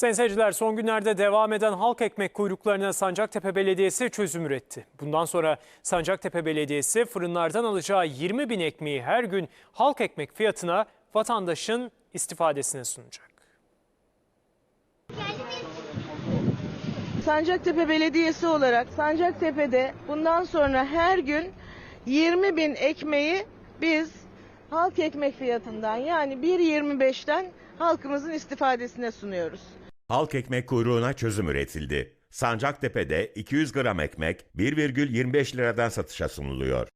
Sayın seyirciler son günlerde devam eden halk ekmek kuyruklarına Sancaktepe Belediyesi çözüm üretti. Bundan sonra Sancaktepe Belediyesi fırınlardan alacağı 20 bin ekmeği her gün halk ekmek fiyatına vatandaşın istifadesine sunacak. Sancaktepe Belediyesi olarak Sancaktepe'de bundan sonra her gün 20 bin ekmeği biz halk ekmek fiyatından yani 1.25'ten halkımızın istifadesine sunuyoruz. Halk ekmek kuyruğuna çözüm üretildi. Sancaktepe'de 200 gram ekmek 1,25 liradan satışa sunuluyor.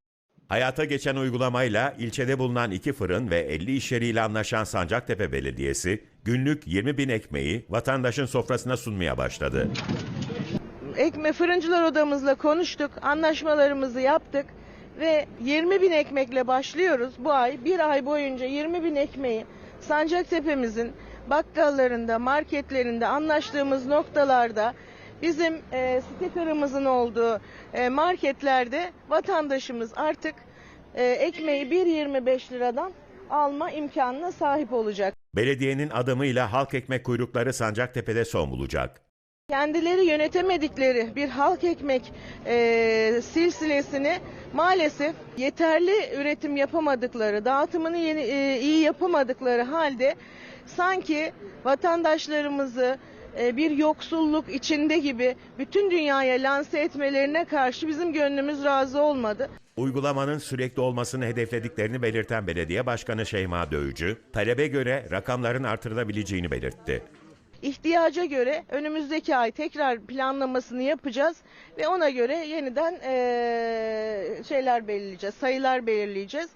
Hayata geçen uygulamayla ilçede bulunan iki fırın ve 50 iş yeriyle anlaşan Sancaktepe Belediyesi günlük 20 bin ekmeği vatandaşın sofrasına sunmaya başladı. Ekme fırıncılar odamızla konuştuk, anlaşmalarımızı yaptık ve 20 bin ekmekle başlıyoruz bu ay. Bir ay boyunca 20 bin ekmeği Sancaktepe'mizin bakkallarında, marketlerinde, anlaştığımız noktalarda bizim e, stikerımızın olduğu e, marketlerde vatandaşımız artık e, ekmeği 1.25 liradan alma imkanına sahip olacak. Belediyenin adımıyla halk ekmek kuyrukları Sancaktepe'de son bulacak. Kendileri yönetemedikleri bir halk ekmek e, silsilesini maalesef yeterli üretim yapamadıkları, dağıtımını yeni, e, iyi yapamadıkları halde sanki vatandaşlarımızı e, bir yoksulluk içinde gibi bütün dünyaya lanse etmelerine karşı bizim gönlümüz razı olmadı. Uygulamanın sürekli olmasını hedeflediklerini belirten belediye başkanı Şeyma Dövücü, talebe göre rakamların artırılabileceğini belirtti. İhtiyaca göre önümüzdeki ay tekrar planlamasını yapacağız ve ona göre yeniden e, şeyler belirleyeceğiz, sayılar belirleyeceğiz.